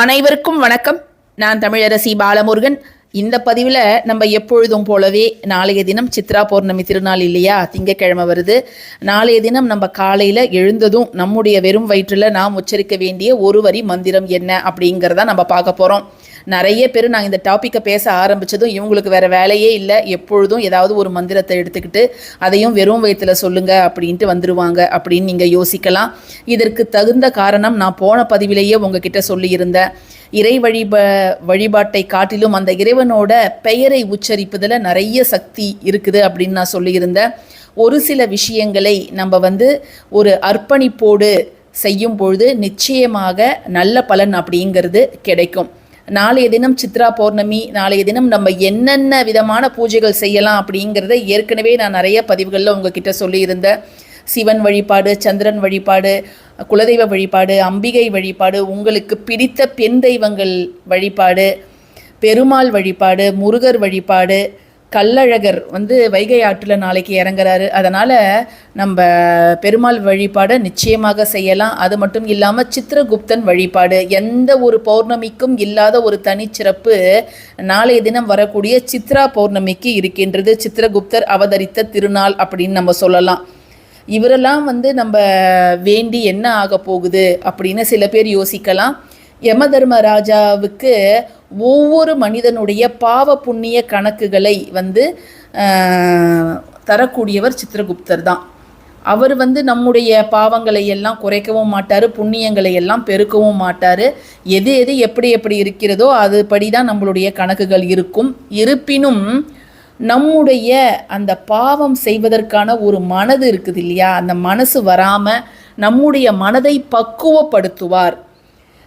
அனைவருக்கும் வணக்கம். நான் தமிழரசி பாலமுருகன். இந்த பதிவில் நம்ம எப்பொழுதும் போலவே நாளைய தினம் சித்ரா பௌர்ணமி திருநாள் இல்லையா? திங்கக்கிழமை வருது. நாளைய தினம் நம்ம காலையில் எழுந்ததும் நம்முடைய வெறும் வயிற்றில் நாம் உச்சரிக்க வேண்டிய ஒரு வரி மந்திரம் என்ன அப்படிங்கிறத நம்ம பார்க்க போகிறோம் நிறைய பேர் நான் இந்த டாப்பிக்கை பேச ஆரம்பித்ததும் இவங்களுக்கு வேறு வேலையே இல்லை. எப்பொழுதும் ஏதாவது ஒரு மந்திரத்தை எடுத்துக்கிட்டு அதையும் வெறும் வயிற்றில் சொல்லுங்கள் அப்படின்ட்டு வந்துடுவாங்க அப்படின்னு நீங்கள் யோசிக்கலாம். இதற்கு தகுந்த காரணம் நான் போன பதிவிலேயே உங்ககிட்ட சொல்லியிருந்தேன். இறை வழிப வழிபாட்டை காட்டிலும் அந்த இறைவனோட பெயரை உச்சரிப்பதில் நிறைய சக்தி இருக்குது அப்படின்னு நான் சொல்லியிருந்தேன். ஒரு சில விஷயங்களை நம்ம வந்து ஒரு அர்ப்பணிப்போடு செய்யும் பொழுது நிச்சயமாக நல்ல பலன் அப்படிங்கிறது கிடைக்கும். நாளைய தினம் சித்ரா பௌர்ணமி நாளைய தினம் நம்ம என்னென்ன விதமான பூஜைகள் செய்யலாம் அப்படிங்கிறத ஏற்கனவே நான் நிறைய பதிவுகளில் உங்ககிட்ட சொல்லியிருந்தேன். சிவன் வழிபாடு சந்திரன் வழிபாடு குலதெய்வ வழிபாடு அம்பிகை வழிபாடு உங்களுக்கு பிடித்த பெண் தெய்வங்கள் வழிபாடு பெருமாள் வழிபாடு முருகர் வழிபாடு கல்லழகர் வந்து வைகை ஆற்றில் நாளைக்கு இறங்குறாரு. அதனால் நம்ம பெருமாள் வழிபாடை நிச்சயமாக செய்யலாம். அது மட்டும் இல்லாமல் சித்திரகுப்தன் வழிபாடு. எந்த ஒரு பௌர்ணமிக்கும் இல்லாத ஒரு தனிச்சிறப்பு நாளைய தினம் வரக்கூடிய சித்ரா பௌர்ணமிக்கு இருக்கின்றது. சித்திரகுப்தர் அவதரித்த திருநாள் அப்படின்னு நம்ம சொல்லலாம். இவரெல்லாம் வந்து நம்ம வேண்டி என்ன ஆக போகுது அப்படின்னு சில பேர் யோசிக்கலாம். யம தர்மராஜாவுக்கு ஒவ்வொரு மனிதனுடைய பாவ புண்ணிய கணக்குகளை வந்து தரக்கூடியவர் சித்திரகுப்தர் தான். அவர் வந்து நம்முடைய பாவங்களை எல்லாம் குறைக்கவும் மாட்டார் புண்ணியங்களை எல்லாம் பெருக்கவும் மாட்டார். எது எது எப்படி எப்படி இருக்கிறதோ அதுபடி தான் நம்மளுடைய கணக்குகள் இருக்கும். இருப்பினும் நம்முடைய அந்த பாவம் செய்வதற்கான ஒரு மனது இருக்குது இல்லையா? அந்த மனசு வராமல் நம்முடைய மனதை பக்குவப்படுத்துவார்.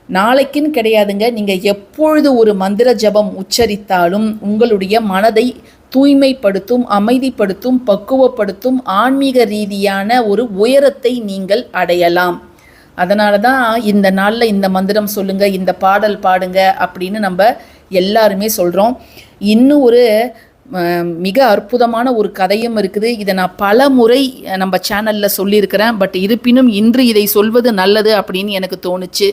நாளைக்குன்னு கிடையாதுங்க. நீங்கள் எப்பொழுது ஒரு மந்திர ஜபம் உச்சரித்தாலும் உங்களுடைய மனதை தூய்மைப்படுத்தும் அமைதிப்படுத்தும் பக்குவப்படுத்தும் ஆன்மீக ரீதியான ஒரு உயரத்தை நீங்கள் அடையலாம். அதனால தான் இந்த நாளில் இந்த மந்திரம் சொல்லுங்க இந்த பாடல் பாடுங்க அப்படின்னு நம்ம எல்லாருமே சொல்கிறோம் இன்னும் ஒரு மிக அற்புதமான ஒரு கதையும் இருக்குது. இதை நான் பல முறை நம்ம சேனலில் சொல்லியிருக்கிறேன். பட் இருப்பினும் இன்று இதை சொல்வது நல்லது அப்படின்னு எனக்கு தோணுச்சு.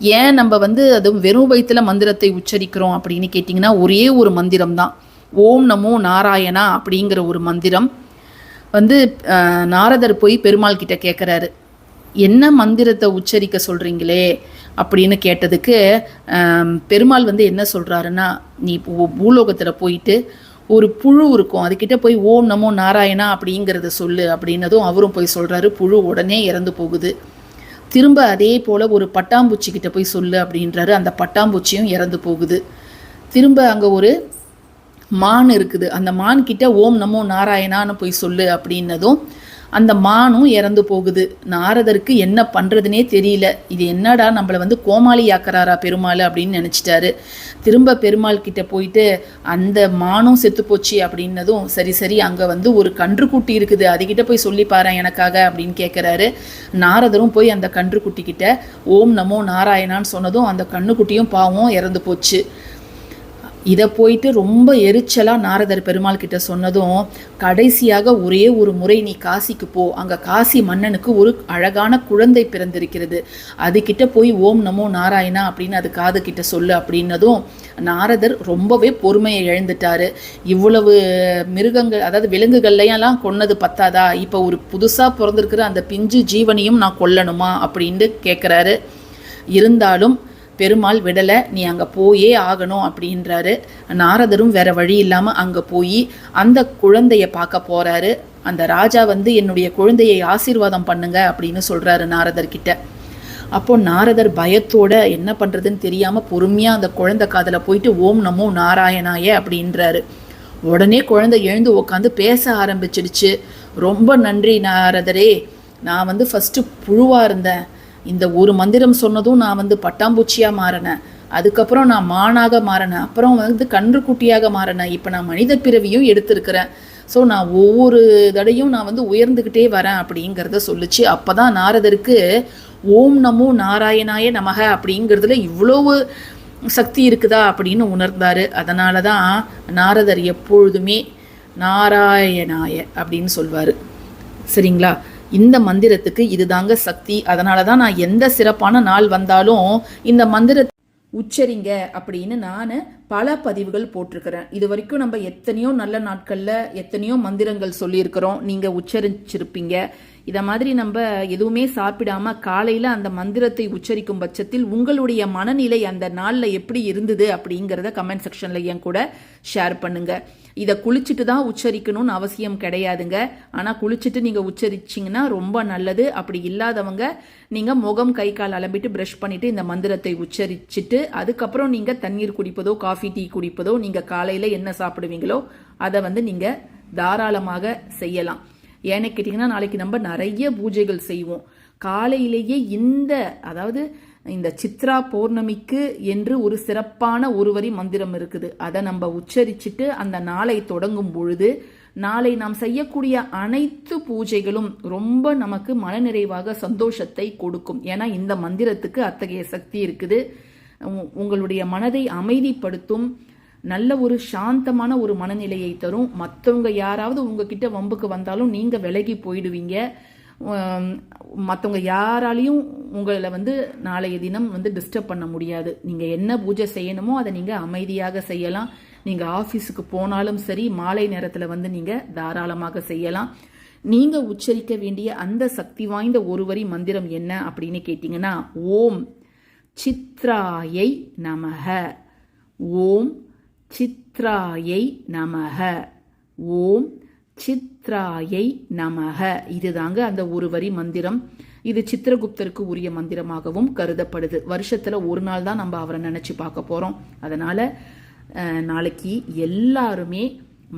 ஏன் நம்ம வந்து அது வெறும் வயிற்றுல மந்திரத்தை உச்சரிக்கிறோம் அப்படின்னு கேட்டிங்கன்னா ஒரே ஒரு மந்திரம் தான் ஓம் நமோ நாராயணா அப்படிங்கிற ஒரு மந்திரம். வந்து நாரதர் போய் பெருமாள் கிட்ட கேட்குறாரு என்ன மந்திரத்தை உச்சரிக்க சொல்கிறீங்களே அப்படின்னு கேட்டதுக்கு பெருமாள் வந்து என்ன சொல்கிறாருன்னா நீ பூலோகத்தில் போயிட்டு ஒரு புழு இருக்கும். அதுக்கிட்ட போய் ஓம் நமோ நாராயணா அப்படிங்கிறத சொல்லு அப்படின்னதும் அவரும் போய் சொல்கிறாரு புழு உடனே இறந்து போகுது. திரும்ப அதே போல் ஒரு பட்டாம்பூச்சி கிட்ட போய் சொல்லு அப்படின்றாரு. அந்த பட்டாம்பூச்சியும் இறந்து போகுது. திரும்ப அங்கே ஒரு மான் இருக்குது. அந்த மான் கிட்ட ஓம் நமோ நாராயணான்னு போய் சொல்லு அப்படின்னதும் அந்த மானும் இறந்து போகுது. நாரதருக்கு என்ன பண்ணுறதுனே தெரியல. இது என்னடா நம்மளை வந்து கோமாளி ஆக்கிறாரா பெருமாள் அப்படின்னு நினச்சிட்டாரு. திரும்ப பெருமாள் கிட்ட போயிட்டு அந்த மானும் செத்து போச்சு அப்படின்னதும் சரி சரி அங்கே வந்து ஒரு கன்றுக்குட்டி இருக்குது அதுகிட்ட போய் சொல்லி பாரு எனக்காக அப்படின்னு கேட்குறாரு நாரதரும் போய் அந்த கன்றுக்குட்டி கிட்ட ஓம் நமோ நாராயணான்னு சொன்னதும் அந்த கண்ணுக்குட்டியும் பாவம் இறந்து போச்சு. இதை போயிட்டு ரொம்ப எரிச்சலாக நாரதர் பெருமாள் கிட்ட சொன்னதும் கடைசியாக ஒரே ஒரு முறை நீ காசிக்கு போ. அங்கே காசி மன்னனுக்கு ஒரு அழகான குழந்தை பிறந்திருக்கிறது. அதுகிட்ட போய் ஓம் நமோ நாராயணா அப்படின்னு அது காது கிட்ட சொல்லு அப்படின்னதும் நாரதர் ரொம்பவே பொறுமையை இழந்துட்டாரு இவ்வளவு மிருகங்கள் அதாவது விலங்குகள்லையெல்லாம் கொன்னது பத்தாதா? இப்போ ஒரு புதுசாக பிறந்திருக்கிற அந்த பிஞ்சு ஜீவனையும் நான் கொல்லணுமா? அப்படின்ட்டு கேட்குறாரு இருந்தாலும் பெருமாள் விடலை நீ அங்கே போயே ஆகணும் அப்படின்றாரு. நாரதரும் வேற வழி இல்லாமல் அங்கே போய் அந்த குழந்தைய பார்க்க போறாரு. அந்த ராஜா வந்து என்னுடைய குழந்தையை ஆசீர்வாதம் பண்ணுங்க அப்படின்னு சொல்றாரு நாரதர்கிட்ட. அப்போ நாரதர் பயத்தோட என்ன பண்ணுறதுன்னு தெரியாமல் பொறுமையாக அந்த குழந்தை காதில் போயிட்டு ஓம் நமோ நாராயணாய அப்படின்றாரு. உடனே குழந்தை எழுந்து உட்காந்து பேச ஆரம்பிச்சிடுச்சு. ரொம்ப நன்றி நாரதரே நான் வந்து ஃபஸ்ட்டு புழுவாக இருந்தேன். இந்த ஒரு மந்திரம் சொன்னதும் நான் வந்து பட்டாம்பூச்சியாக மாறினேன். அதுக்கப்புறம் நான் மானாக மாறினேன். அப்புறம் வந்து கன்றுக்குட்டியாக மாறினேன். இப்போ நான் மனித பிறவியும் எடுத்திருக்கிறேன். ஸோ நான் ஒவ்வொரு தடையும் நான் வந்து உயர்ந்துக்கிட்டே வரேன் அப்படிங்கிறத சொல்லுச்சு. அப்போ தான் நாரதருக்கு ஓம் நமோ நாராயணாய நமக அப்படிங்கிறதுல இவ்வளவு சக்தி இருக்குதா அப்படின்னு உணர்ந்தார். அதனால தான் நாரதர் எப்பொழுதுமே நாராயணாய அப்படின்னு சொல்வார். சரிங்களா? இந்த மந்திரத்துக்கு இதுதாங்க சக்தி. அதனால தான் நான் எந்த சிறப்பான நாள் வந்தாலும் இந்த மந்திர உச்சரிங்க அப்படின்னு நான் பல பதிவுகள் போட்டிருக்கிறேன். இது வரைக்கும் நம்ம எத்தனையோ நல்ல நாட்களில் எத்தனையோ மந்திரங்கள் சொல்லியிருக்கிறோம். நீங்கள் உச்சரிச்சிருப்பீங்க. இதை மாதிரி நம்ம எதுவுமே சாப்பிடாம காலையில் அந்த மந்திரத்தை உச்சரிக்கும் பட்சத்தில் உங்களுடைய மனநிலை அந்த நாளில் எப்படி இருந்தது அப்படிங்கிறத கமெண்ட் செக்ஷனில் என் கூட ஷேர் பண்ணுங்க. இதை குளிச்சுட்டு தான் உச்சரிக்கணும்னு அவசியம் கிடையாதுங்க. ஆனால் குளிச்சுட்டு நீங்கள் உச்சரிச்சிங்கன்னா ரொம்ப நல்லது. அப்படி இல்லாதவங்க நீங்கள் முகம் கை கால் அலம்பிட்டு ப்ரஷ் பண்ணிட்டு இந்த மந்திரத்தை உச்சரிச்சுட்டு அதுக்கப்புறம் நீங்கள் தண்ணீர் குடிப்பதோ காஃபி டீ குடிப்பதோ நீங்கள் காலையில் என்ன சாப்பிடுவீங்களோ அதை வந்து நீங்கள் தாராளமாக செய்யலாம். ஏன்னு கேட்டிங்கன்னா நாளைக்கு நம்ம நிறைய பூஜைகள் செய்வோம். காலையிலேயே இந்த அதாவது இந்த சித்ரா பௌர்ணமிக்கு என்று ஒரு சிறப்பான ஒரு வரி மந்திரம் இருக்குது. அதை நம்ம உச்சரிச்சுட்டு அந்த நாளை தொடங்கும் பொழுது நாளை நாம் செய்யக்கூடிய அனைத்து பூஜைகளும் ரொம்ப நமக்கு மனநிறைவாக சந்தோஷத்தை கொடுக்கும். ஏன்னா இந்த மந்திரத்துக்கு அத்தகைய சக்தி இருக்குது. உ- உங்களுடைய மனதை அமைதிப்படுத்தும். நல்ல ஒரு சாந்தமான ஒரு மனநிலையை தரும். மற்றவங்க யாராவது உங்ககிட்ட வம்புக்கு வந்தாலும் நீங்கள் விலகி போயிடுவீங்க. மற்றவங்க யாராலையும் உங்களை வந்து நாளைய தினம் வந்து டிஸ்டர்ப் பண்ண முடியாது. நீங்கள் என்ன பூஜை செய்யணுமோ அதை நீங்கள் அமைதியாக செய்யலாம். நீங்கள் ஆஃபீஸுக்கு போனாலும் சரி மாலை நேரத்தில் வந்து நீங்கள் தாராளமாக செய்யலாம். நீங்கள் உச்சரிக்க வேண்டிய அந்த சக்தி வாய்ந்த ஒரு வரி மந்திரம் என்ன அப்படின்னு கேட்டிங்கன்னா ஓம் சித்ராயை நமக. ஓம் சித்ராயை நமக. ஓம் சித்ராயை நமக. இதுதாங்க அந்த ஒரு வரி மந்திரம். இது சித்திரகுப்தருக்கு உரிய மந்திரமாகவும் கருதப்படுது. வருஷத்துல ஒரு நாள் தான் நம்ம அவரை நினைச்சு பார்க்க போறோம். அதனால நாளைக்கு எல்லாருமே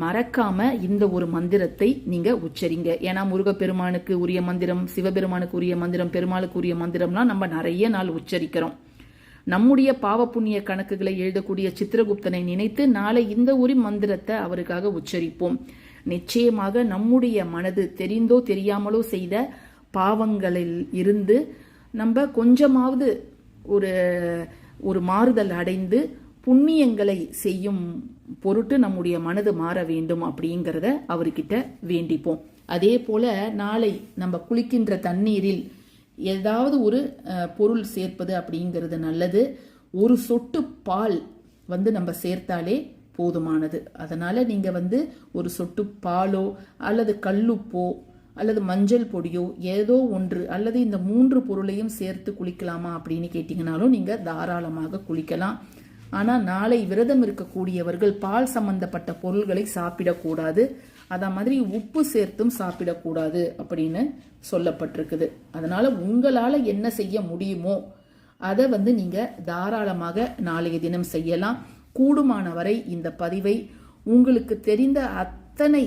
மறக்காம இந்த ஒரு மந்திரத்தை நீங்க உச்சரிங்க. ஏன்னா முருகப்பெருமானுக்கு உரிய மந்திரம் சிவபெருமானுக்கு உரிய மந்திரம் பெருமாளுக்கு உரிய மந்திரம்லாம் நம்ம நிறைய நாள் உச்சரிக்கிறோம். நம்முடைய பாவ புண்ணிய கணக்குகளை எழுதக்கூடிய சித்திரகுப்தனை நினைத்து நாளை இந்த ஒரு மந்திரத்தை அவருக்காக உச்சரிப்போம். நிச்சயமாக நம்முடைய மனது தெரிந்தோ தெரியாமலோ செய்த பாவங்களில் இருந்து நம்ம கொஞ்சமாவது ஒரு ஒரு மாறுதல் அடைந்து புண்ணியங்களை செய்யும் பொருட்டு நம்முடைய மனது மாற வேண்டும் அப்படிங்கிறத அவர்கிட்ட வேண்டிப்போம். அதே போல நாளை நம்ம குளிக்கின்ற தண்ணீரில் ஏதாவது ஒரு பொருள் சேர்ப்பது அப்படிங்கிறது நல்லது. ஒரு சொட்டு பால் வந்து நம்ம சேர்த்தாலே போதுமானது. அதனால் நீங்கள் வந்து ஒரு சொட்டு பாலோ அல்லது கல்லுப்போ அல்லது மஞ்சள் பொடியோ ஏதோ ஒன்று அல்லது இந்த மூன்று பொருளையும் சேர்த்து குளிக்கலாமா அப்படின்னு கேட்டிங்கனாலும் நீங்கள் தாராளமாக குளிக்கலாம். ஆனால் நாளை விரதம் இருக்கக்கூடியவர்கள் பால் சம்பந்தப்பட்ட பொருள்களை சாப்பிடக்கூடாது. அத மாதிரி உப்பு சேர்த்தும் சாப்பிடக்கூடாது அப்படின்னு சொல்லப்பட்டிருக்குது. அதனால உங்களால என்ன செய்ய முடியுமோ அதை வந்து நீங்க தாராளமாக நாளைய தினம் செய்யலாம். கூடுமான வரை இந்த பதிவை உங்களுக்கு தெரிந்த அத்தனை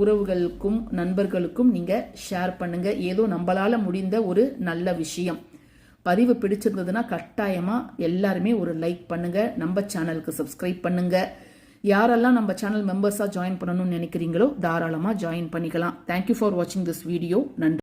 உறவுகளுக்கும் நண்பர்களுக்கும் நீங்க ஷேர் பண்ணுங்க. ஏதோ நம்மளால முடிந்த ஒரு நல்ல விஷயம். பதிவு பிடிச்சிருந்ததுன்னா கட்டாயமா எல்லாருமே ஒரு லைக் பண்ணுங்க. நம்ம சேனலுக்கு சப்ஸ்கிரைப் பண்ணுங்க. யாரெல்லாம் நம்ம சேனல் மெம்பர்ஸாக ஜாயின் பண்ணணும்னு நினைக்கிறீங்களோ தாராளமாக ஜாயின் பண்ணிக்கலாம். தேங்க்யூ ஃபார் வாட்சிங் திஸ் வீடியோ நன்றி.